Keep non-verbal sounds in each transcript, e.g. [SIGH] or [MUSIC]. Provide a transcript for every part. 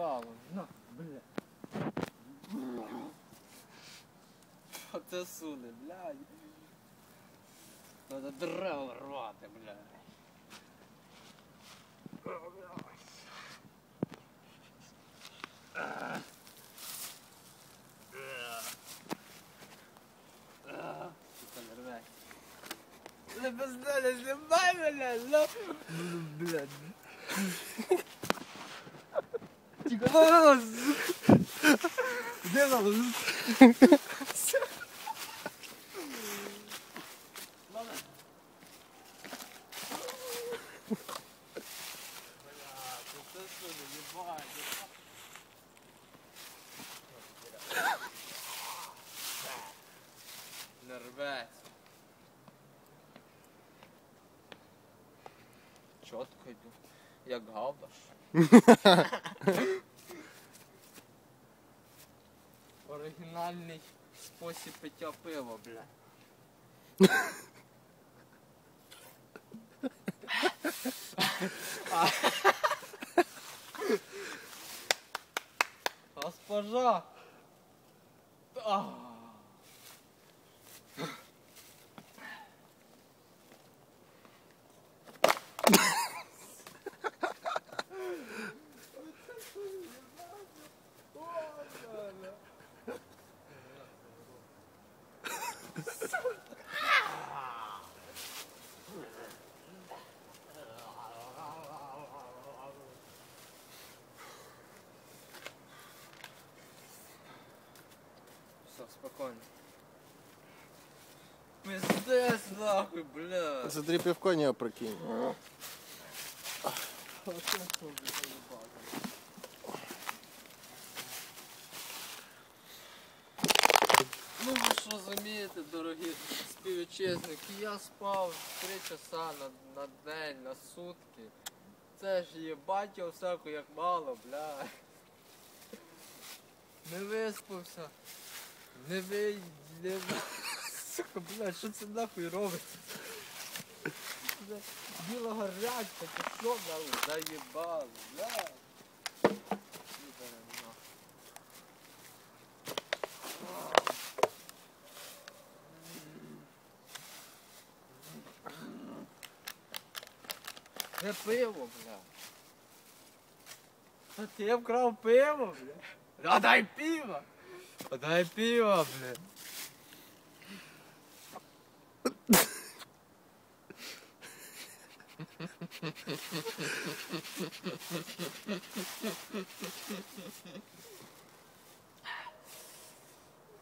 заїбало. На, бля. Оце суне, блядь. Надо дерево рвати. Сука, не пизда, знімай мене, ну, блядь. Де нам? Не рветься. Чітко йду, як гавбаш. [LAUGHS] Оригінальний спосіб пиття пива, бля. Госпожа! А. Все, спокойно. Пиздец нахуй, бля. Смотри, пивко не опрокинь. Ну ви розумієте, дорогі співвітчизники, я спав 3 часа на, на день, на сутки. Це ж є їбать всяку як мало, бля. Не виспався. Не ви... Не... Сука, бля, що це нахуй робиться? Біла гарячка, ти що нахуй? Заїбав, бля. Їбане нахуй. Де пиво, бля? Та ти вкрав пиво, бля? А дай пиво! А дай пиво, бля.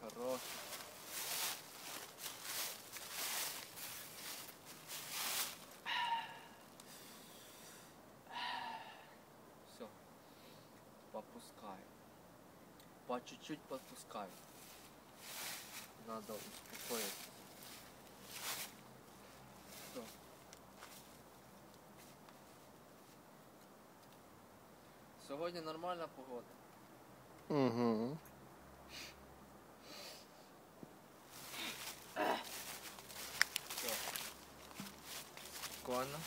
Хорош. Все. Попускаю. По чуть-чуть подпускаю. Надо успокоиться. Все. Сьогодні нормальна погода. Угу. Все. Спокійно.